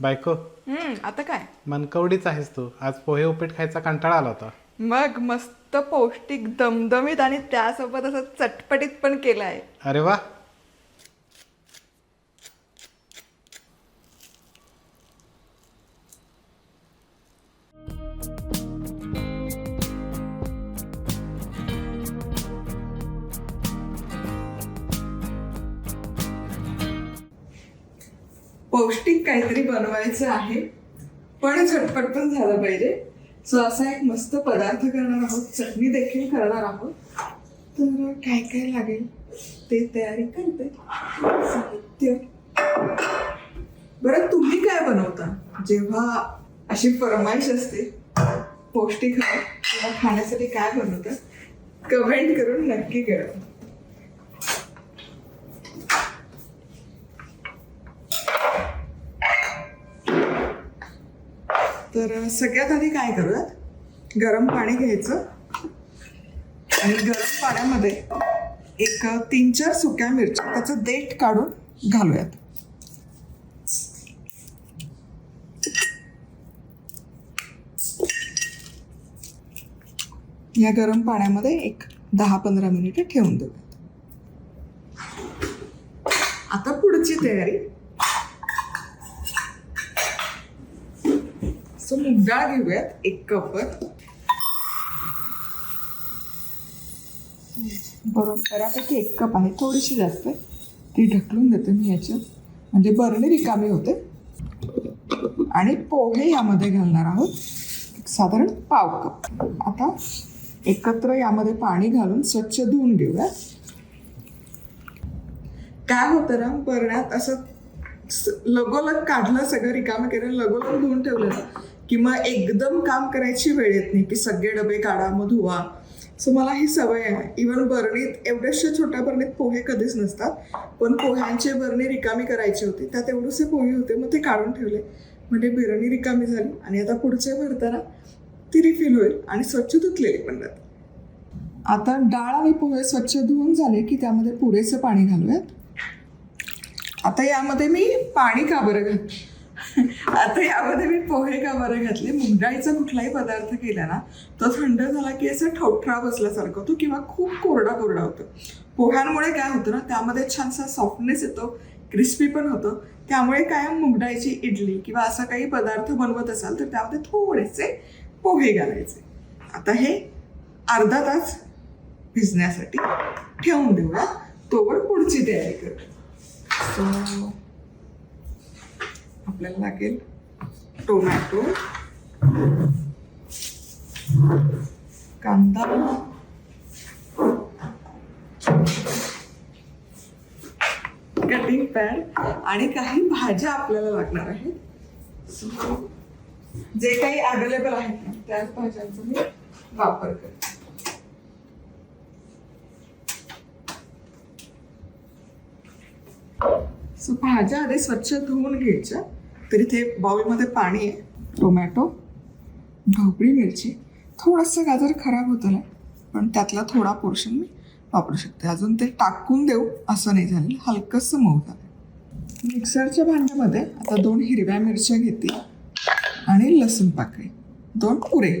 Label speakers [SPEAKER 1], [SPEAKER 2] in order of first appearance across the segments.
[SPEAKER 1] बायको.
[SPEAKER 2] हम्म आता काय?
[SPEAKER 1] मनकवडीच आहेस तू. आज पोहे उपीट खायचा कंटाळा आला होता.
[SPEAKER 2] मग मस्त पौष्टिक दमदमीत आणि त्यासोबत असं चटपटीत पण केलं आहे
[SPEAKER 1] अरे वा.
[SPEAKER 2] पौष्टिक काहीतरी बनवायचं आहे. पण झटपट पण झालं पाहिजे. सो असा एक मस्त पदार्थ करणार आहोत. चटणी देखील करणार आहोत. तर काय काय लागेल ते तयारी करते. साहित्य. बरं तुम्ही काय बनवता? जेव्हा अशी फरमाईश असते पौष्टिक हवं किंवा खाण्यासाठी काय बनवता? कमेंट करून नक्की कळवा. तर सगळ्यात आधी काय करूयात? गरम पाणी घ्यायचं. आणि गरम पाण्यामध्ये एक तीन चार सुक्या मिरच्या त्याचं देठ काढून घालूयात. या गरम पाण्यामध्ये एक दहा पंधरा मिनिटं ठेवून देऊयात. आता पुढची तयारी सो मूग डाळ घेऊयात एक कपर बरोबर बऱ्यापैकी एक कप आहे थोडीशी जास्त ती ढकलून देते मी याच्यात. म्हणजे बरणी रिकामी होते. आणि पोहे यामध्ये घालणार आहोत. साधारण पाव कप. आता एकत्र यामध्ये पाणी घालून स्वच्छ धुवून घेऊया. काय होतं ना बरण्यात असं लगोलग काढलं सगळं रिकामं केलं लगोलग धुवून ठेवलं. किंवा एकदम काम करायची वेळ येत नाही की सगळे डबे काढा मग धुवा. सो मला ही सवय आहे. इवन बरणीत एवढ्याशा छोट्या बरणीत पोहे कधीच नसतात. पण पोह्यांचे बरणी रिकामी करायची होती. त्यात एवढेसे पोहे होते मग ते काढून ठेवले. म्हणजे बिरणी रिकामी झाली. आणि आता पुढचे भरताना ती रिफिल होईल आणि स्वच्छ धुतलेली पण आता डाळ आणि पोहे स्वच्छ धुवून झाले की त्यामध्ये पुरेसे पाणी घालूयात. आता यामध्ये मी पाणी का बरं घालते? आता यामध्ये मी पोहे का बरं घातले? मुंगडाळीचा कुठलाही पदार्थ केला ना तो थंड झाला की असं ठोठरा बसल्यासारखं होतो किंवा खूप कोरडा कोरडा होतो. पोह्यांमुळे काय होतं ना त्यामध्ये छानसा सॉफ्टनेस येतो क्रिस्पी पण होतं. त्यामुळे कायम मूगडाळीची इडली किंवा असा काही पदार्थ बनवत असाल तर त्यामध्ये थोडेसे पोहे घालायचे. आता हे अर्धा तास भिजण्यासाठी ठेवून देऊया. तोवर पुढची तयारी करू. सो आपल्याला लागेल टोमॅटो कांदा कटिंग पॅड आणि काही भाज्या आपल्याला लागणार आहेत. जे काही अवेलेबल आहेत त्याच भाज्यांचा मी वापर करते. सो भाज्या आधी स्वच्छ धुवून घ्यायच्या. तर इथे बाउलमध्ये पाणी आहे. टोमॅटो ढोबळी मिरची. थोडंसं गाजर खराब होतं ना पण त्यातला थोडा पोर्शन मी वापरू शकते. अजून ते टाकून देऊ असं नाही झालं हलकंसं मऊ झालं. मिक्सरच्या भांड्यामध्ये आता दोन हिरव्या मिरच्या घेते आणि लसूण पाकळी. दोन पुरे.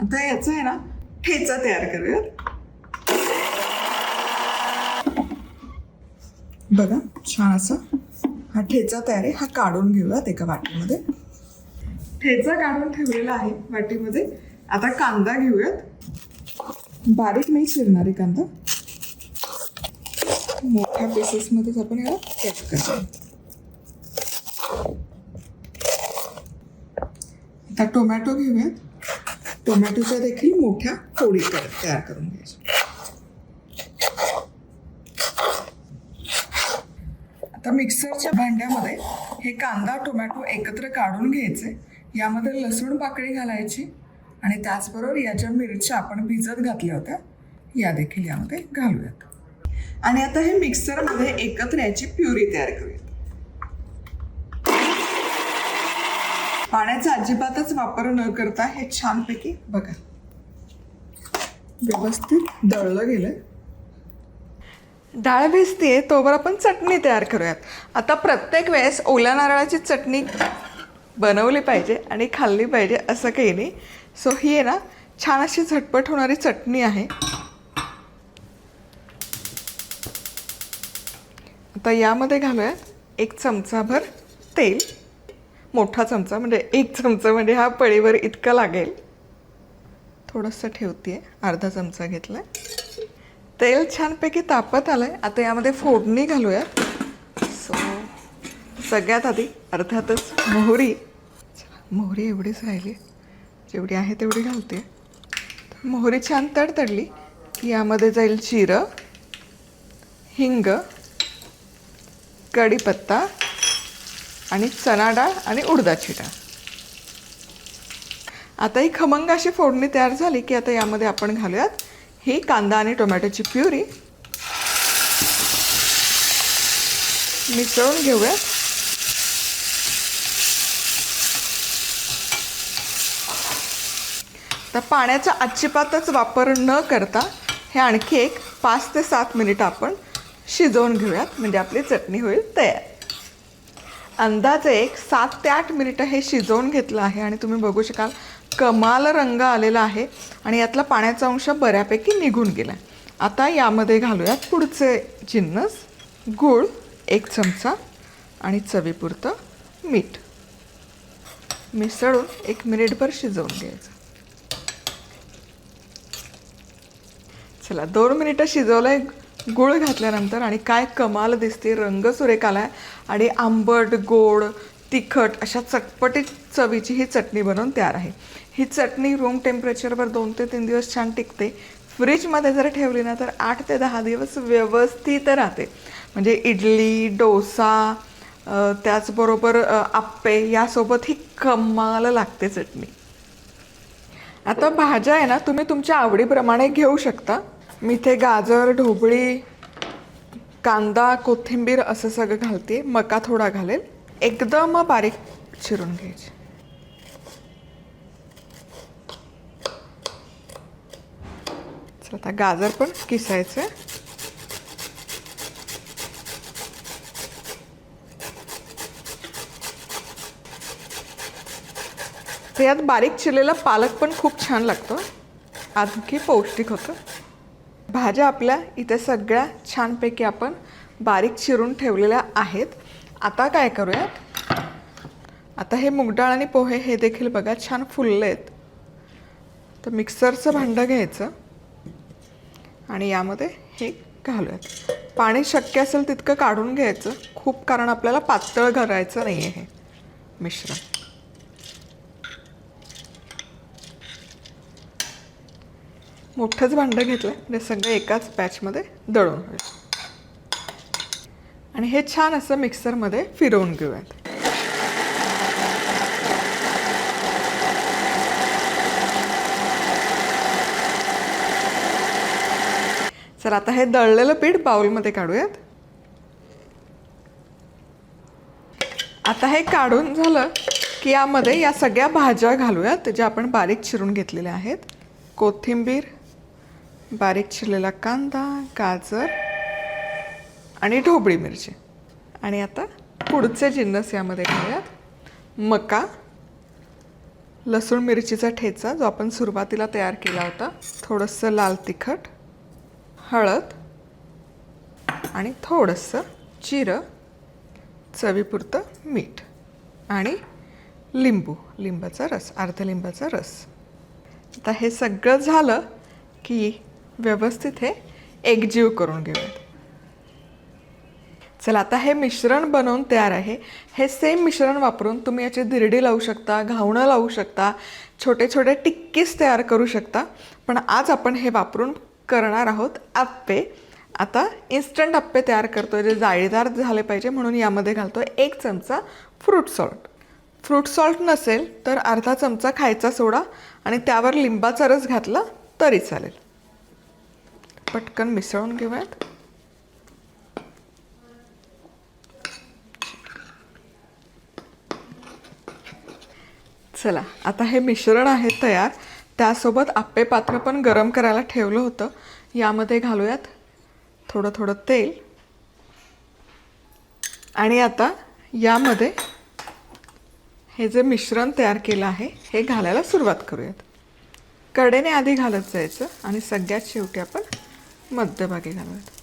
[SPEAKER 2] आता याचा आहे ना ठेचा तयार करूयात. बघा छान असं. हा ठेचा तयार आहे. हा काढून घेऊयात एका वाटीमध्ये. ठेचा काढून ठेवलेला आहे वाटीमध्ये. आता कांदा घेऊयात. बारीक नाही चिरणारी कांदा. मोठ्या पीसेसमध्येच आपण याला कट करतो आता टोमॅटो घेऊयात. टोमॅटोच्या देखील मोठ्या फोडी कर- तयार करून घ्यायच्या. आता मिक्सरच्या भांड्यामध्ये हे कांदा टोमॅटो एकत्र काढून घ्यायचे. यामध्ये लसूण पाकळी घालायची आणि त्याचबरोबर या ज्या मिरच्या आपण भिजत घातल्या होत्या. या देखील यामध्ये घालूयात. आणि आता हे मिक्सरमध्ये एकत्र याची प्युरी तयार करूयात. पाण्याचा अजिबातच वापर न करता हे छानपैकी बघा. व्यवस्थित दळलं गेलं डाळ भिजतीये तोवर आपण चटणी तयार करूयात. आता प्रत्येक वेळेस ओल्या नारळाची चटणी बनवली पाहिजे आणि खाल्ली पाहिजे असं काही नाही. सो ही आहे ना छान अशी झटपट होणारी चटणी आहे. आता यामध्ये घालूयात एक चमचाभर तेल. मोठा चमचा म्हणजे एक चमचा म्हणजे हा पळीवर इतका लागेल. थोडंसं ठेवते अर्धा चमचा घेतला आहे तेल छानपैकी तापत आलं आहे आता यामध्ये फोडणी घालूयात. सो सगळ्यात आधी अर्थातच मोहरी. मोहरी एवढीच राहिली. जेवढी आहे तेवढी घालते. मोहरी छान तडतडली. की यामध्ये जाईल जिरं हिंग कढीपत्ता आणि चणा डाळ आणि उडदाची डाळ. आता ही खमंग अशी फोडणी तयार झाली की आता यामध्ये आपण घालूयात ही कांदा आणि टोमॅटोची प्युरी मिसळून घेऊयात तर पाण्याचा अजिबातच वापर न करता हे आणखी एक पाच ते सात मिनिट आपण शिजवून घेऊयात म्हणजे आपली चटणी होईल तयार. अंदाजे एक सात ते आठ मिनिटं हे शिजवून घेतलं आहे आणि तुम्ही बघू शकाल कमाल रंग आलेला आहे आणि यातला पाण्याचा अंश बऱ्यापैकी निघून गेला आता यामध्ये घालूयात पुढचे जिन्नस गूळ एक चमचा आणि चवीपुरतं मीठ. मिसळून एक मिनिटभर शिजवून घ्यायचं. चला दोन मिनिटं शिजवलंय गुळ घातल्यानंतर आणि काय कमाल दिसते रंग सुरेख आलाय. आणि आंबट गोड तिखट अशा चटपटीत चवीची ही चटणी बनवून तयार आहे. ही चटणी रूम टेम्परेचरवर दोन ते तीन दिवस छान टिकते. फ्रीजमध्ये जर ठेवली ना तर आठ ते दहा दिवस व्यवस्थित राहते. म्हणजे इडली डोसा त्याचबरोबर आप्पे यासोबत ही कमाल लागते चटणी. आता भाज्या आहे ना तुम्ही तुमच्या आवडीप्रमाणे घेऊ शकता. मी इथे गाजर ढोबळी कांदा कोथिंबीर असं सगळं घालते. मका थोडा घालेल. एकदम बारीक चिरून घ्यायचे. आता गाजर पण किसायचं. तर यात बारीक चिरलेला पालक पण खूप छान लागतो. आणखी पौष्टिक होतं. भाज्या आपल्या इथे सगळ्या छानपैकी आपण बारीक चिरून ठेवलेल्या आहेत. आता काय करूयात? आता हे मुगडाळ आणि पोहे हे देखील बघा छान फुलले आहेत तर मिक्सरचं भांडं घ्यायचं आणि यामध्ये हे घालूयात. पाणी शक्य असेल तितकं काढून घ्यायचं. खूप कारण आपल्याला पातळ करायचं नाही आहे हे मिश्रण. मोठंच भांडं घेतलं म्हणजे सगळं एकाच पॅचमध्ये दळून होईल आणि हे छान असं मिक्सरमध्ये फिरवून घेऊयात. चला आता हे दळलेलं पीठ बाउलमध्ये काढूयात. आता हे काढून झालं की यामध्ये या सगळ्या भाज्या घालूयात ज्या आपण बारीक चिरून घेतलेल्या आहेत. कोथिंबीर बारीक चिरलेला कांदा गाजर आणि ढोबळी मिरची. आणि आता पुढचे जिन्नस यामध्ये घेऊयात. मका लसूण मिरचीचा ठेचा जो आपण सुरुवातीला तयार केला होता. थोडंसं लाल तिखट हळद आणि थोडंसं जिरं चवीपुरतं मीठ आणि लिंबू लिंबाचा रस अर्ध लिंबाचा रस. आता हे सगळं झालं की व्यवस्थित हे एकजीव करून घेऊयात. चला आता हे मिश्रण बनवून तयार आहे. हे सेम मिश्रण वापरून तुम्ही याची धिरडी लावू शकता घावणं लावू शकता छोटे छोटे टिक्कीस तयार करू शकता. पण आज आपण हे वापरून करणार आहोत आप्पे. आता इन्स्टंट आप्पे तयार करतो जे जाळीदार झाले पाहिजे म्हणून यामध्ये घालतो एक चमचा फ्रूट सॉल्ट फ्रूट सॉल्ट नसेल तर अर्धा चमचा खायचा सोडा आणि त्यावर लिंबाचा रस घातला तरी चालेल. पटकन मिसळून घेऊयात. चला आता हे मिश्रण आहे तयार. त्यासोबत आप्पे पात्र पण गरम करायला ठेवलं होतं. यामध्ये घालूयात थोडं थोडं तेल. आणि आता यामध्ये हे जे मिश्रण तयार केलं आहे हे घालायला सुरुवात करूयात. कडेने आधी घालत जायचं आणि सगळ्यात शेवटी आपण मध्यभागी घालूयात.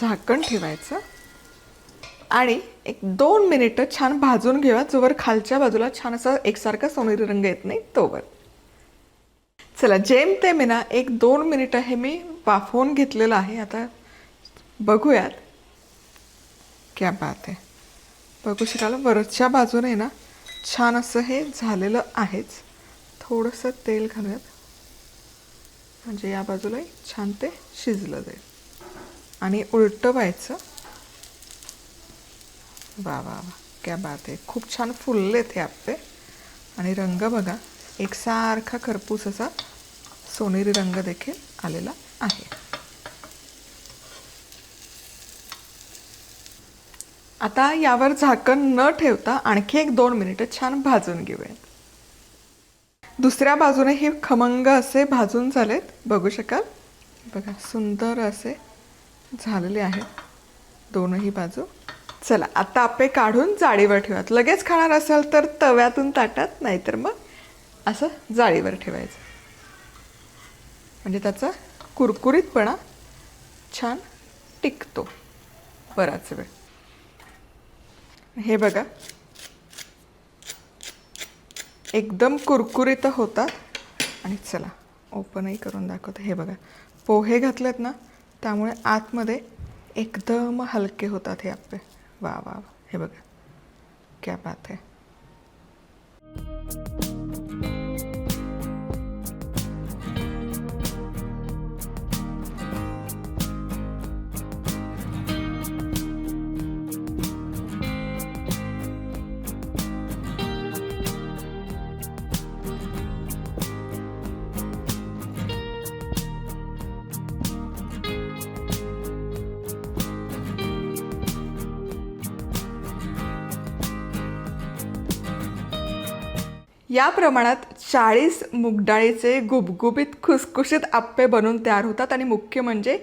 [SPEAKER 2] झाकण ठेवायचं. आणि एक दोन मिनिटं छान भाजून घेऊया जोवर खालच्या बाजूला छान असा एकसारखा सोनेरी रंग येत नाही तोवर. चला जेम ते ना एक दोन मिनिटं हे मी वाफवून घेतलेलं आहे. आता बघूयात. क्या बात आहे. बघू शकाल वरच्या बाजूने ना छान असं हे झालेलं आहेच. थोडंसं तेल घालूयात. म्हणजे या बाजूलाही छान ते शिजलं जाईल. आणि उलटं व्हायचं. वा वा वा. क्या बात आहे. खूप छान फुललेत हे आप्पे. आणि रंग बघा एकसारखा खरपूस असा सोनेरी रंग देखील आलेला आहे. आता यावर झाकण न ठेवता आणखी एक दोन मिनिटं छान भाजून घेऊयात. दुसऱ्या बाजूने हे खमंग असे भाजून झालेत. बघू शकाल? बघा सुंदर असे झालेले आहेत दोनही बाजू. चला आता आपे काढून जाळीवर ठेवूयात. लगेच खाणार असाल तर तव्यातून ताटात नाहीतर मग असं जाळीवर ठेवायचं. म्हणजे त्याचा कुरकुरीतपणा छान टिकतो. बराच वेळ. हे बघा. एकदम कुरकुरीत होतात. आणि चला ओपनही करून दाखवते. हे बघा. पोहे घातलेत ना? त्यामुळे आतमध्ये एकदम हलके होतात हे आपले. वा वा वा. हे बघा. क्या बात आहे या प्रमाणात चाळीस मुगडाळीचे गुबगुबीत खुसखुशीत आप्पे बनून तयार होतात आणि मुख्य म्हणजे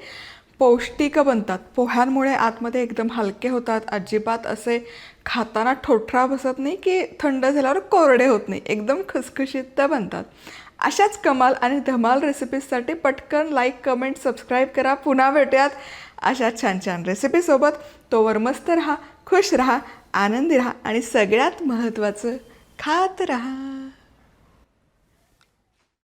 [SPEAKER 2] पौष्टिक बनतात. पोह्यांमुळे आतमध्ये एकदम हलके होतात. अजिबात असे खाताना ठोठरा बसत नाही की थंड झाल्यावर कोरडे होत नाही. एकदम खुसखुशीत बनतात. अशाच कमाल आणि धमाल रेसिपीजसाठी पटकन लाईक कमेंट सबस्क्राईब करा. पुन्हा भेटूयात अशा छान छान रेसिपीसोबत. तोवर मस्त राहा खुश राहा आनंदी राहा आणि सगळ्यात महत्त्वाचं खात राहा